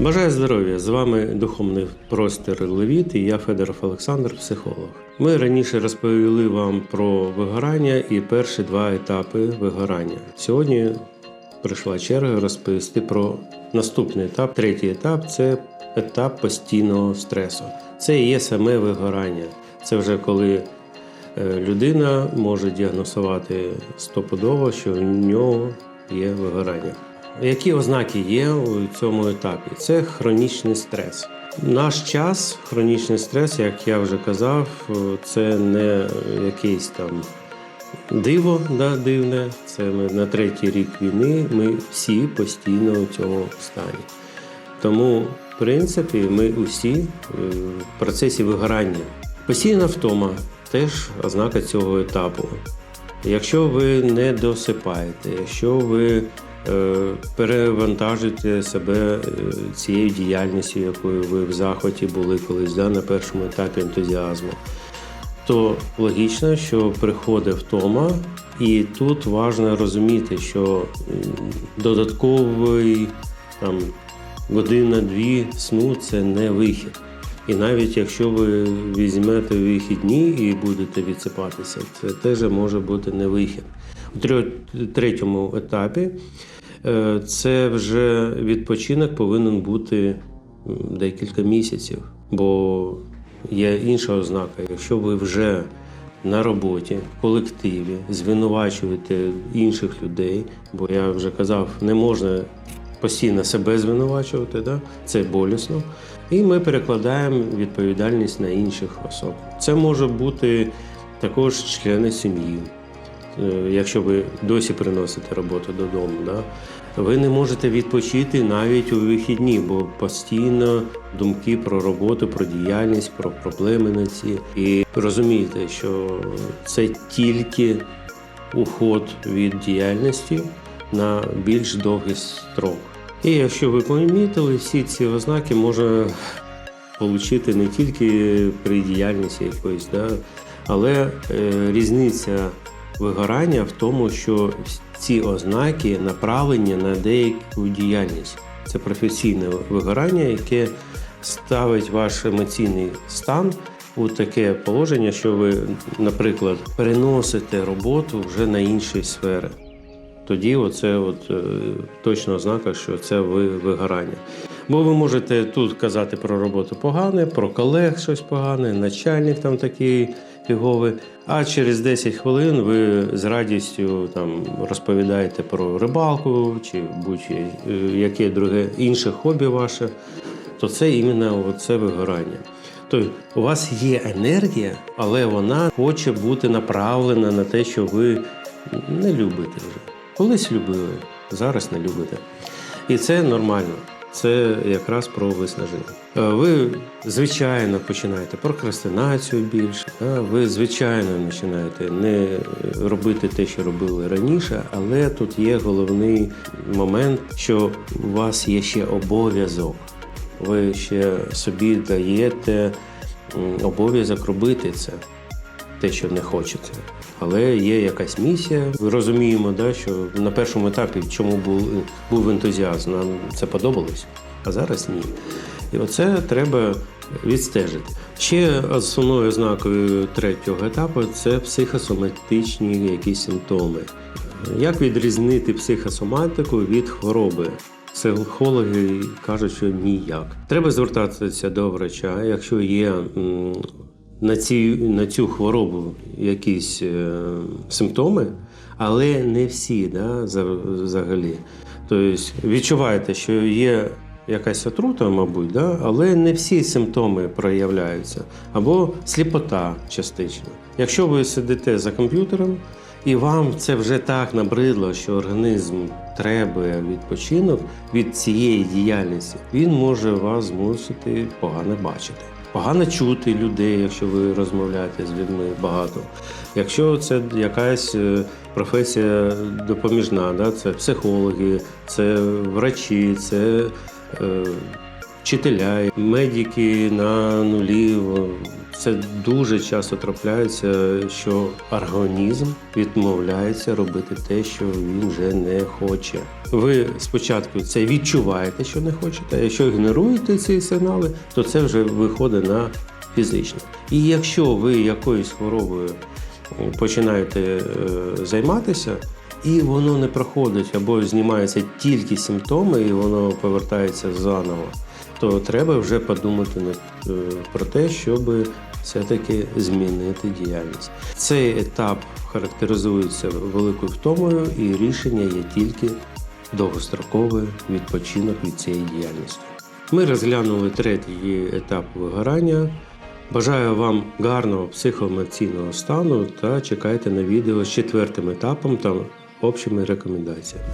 Бажаю здоров'я! З вами духовний простір Левіт і я Федоров Олександр, психолог. Ми раніше розповіли вам про вигорання і перші два етапи вигорання. Сьогодні прийшла черга розповісти про наступний етап. Третій етап це етап постійного стресу. Це є саме вигорання. Це вже коли е, людина може діагностувати стопудово, що в нього є вигорання. Які ознаки є у цьому етапі? Це хронічний стрес. Наш час, хронічний стрес, як я вже казав, це не якийсь там диво да, дивне. Це ми на третій рік війни. Ми всі постійно у цьому стані. Тому, в принципі, ми усі е, в процесі вигорання. Постійна втома теж ознака цього етапу. Якщо ви не досипаєте, якщо ви е, перевантажуєте себе е, цією діяльністю, якою ви в захваті були колись да, на першому етапі ентузіазму, то логічно, що приходить втома, і тут важливо розуміти, що додатковий там година-дві сну це не вихід. І навіть якщо ви візьмете вихідні і будете відсипатися, це теж може бути не вихід. У третьому етапі е, це вже відпочинок повинен бути декілька місяців, бо є інша ознака. Якщо ви вже на роботі, в колективі, звинувачуєте інших людей, бо я вже казав, не можна постійно себе звинувачувати, да? це болісно. І ми перекладаємо відповідальність на інших особ. Це може бути також члени сім'ї. Е, Якщо ви досі приносите роботу додому, да? ви не можете відпочити навіть у вихідні, бо постійно думки про роботу, про діяльність, про проблеми на ці. І розумієте, що це тільки уход від діяльності на більш довгий строк. І якщо ви помітили, всі ці ознаки можна отримати не тільки при діяльності якоїсь, да, але е, різниця вигорання в тому, що ці ознаки направлені на деяку діяльність. Це професійне вигорання, яке ставить ваш емоційний стан у таке положення, що ви, наприклад, переносите роботу вже на інші сфери. Тоді оце от, е, точна ознака, що це ви вигорання. Бо ви можете тут казати про роботу погане, про колег щось погане, начальник там такий фіговий. А через 10 хвилин ви з радістю там розповідаєте про рибалку чи будь-яке друге інше хобі ваше, то це іменно це вигорання. Тобто у вас є енергія, але вона хоче бути направлена на те, що ви не любите вже. Колись любили, зараз не любите. І це нормально. Це якраз про виснаження. Е, Ви, звичайно, починаєте прокрастинацію більше. Ви, звичайно, починаєте не робити те, що робили раніше, але тут є головний момент, що у вас є ще обов'язок. Ви ще собі даєте обов'язок робити це те, що не хочете. Але є якась місія. Ми розуміємо, да, що на першому етапі чому був, був ентузіазм, нам це подобалось, а зараз ні. І оце треба відстежити. Ще основною ознакою третього етапу це психосоматичні якісь симптоми. Як відрізнити психосоматику від хвороби? Психологи кажуть, що ніяк. Треба звертатися до врача, якщо є на, ці, на цю хворобу якісь е, симптоми, але не всі да, взагалі. Тобто відчуваєте, що є якась отрута, мабуть, да, але не всі симптоми проявляються. Або сліпота частично. Якщо ви сидите за комп'ютером, і вам це вже так набридло, що організм треба відпочинок від цієї діяльності, він може вас змусити погано бачити. Погано чути людей, якщо ви розмовляєте з людьми багато. Якщо це якась е, професія допоміжна, да, це психологи, це врачі, це е, вчителя, медики на нулі. Це дуже часто трапляється, що організм відмовляється робити те, що він вже не хоче. Ви спочатку це відчуваєте, що не хочете. А якщо ігноруєте ці сигнали, то це вже виходить на фізичне. І якщо ви якоюсь хворобою починаєте е, займатися, і воно не проходить або знімаються тільки симптоми, і воно повертається заново, то треба вже подумати е, про те, щоб все-таки змінити діяльність. Цей етап характеризується великою втомою, і рішення є тільки довгостроковий відпочинок від цієї діяльності. Ми розглянули третій етап вигорання. Бажаю вам гарного психоемоційного стану та чекайте на відео з четвертим етапом та общими рекомендаціями.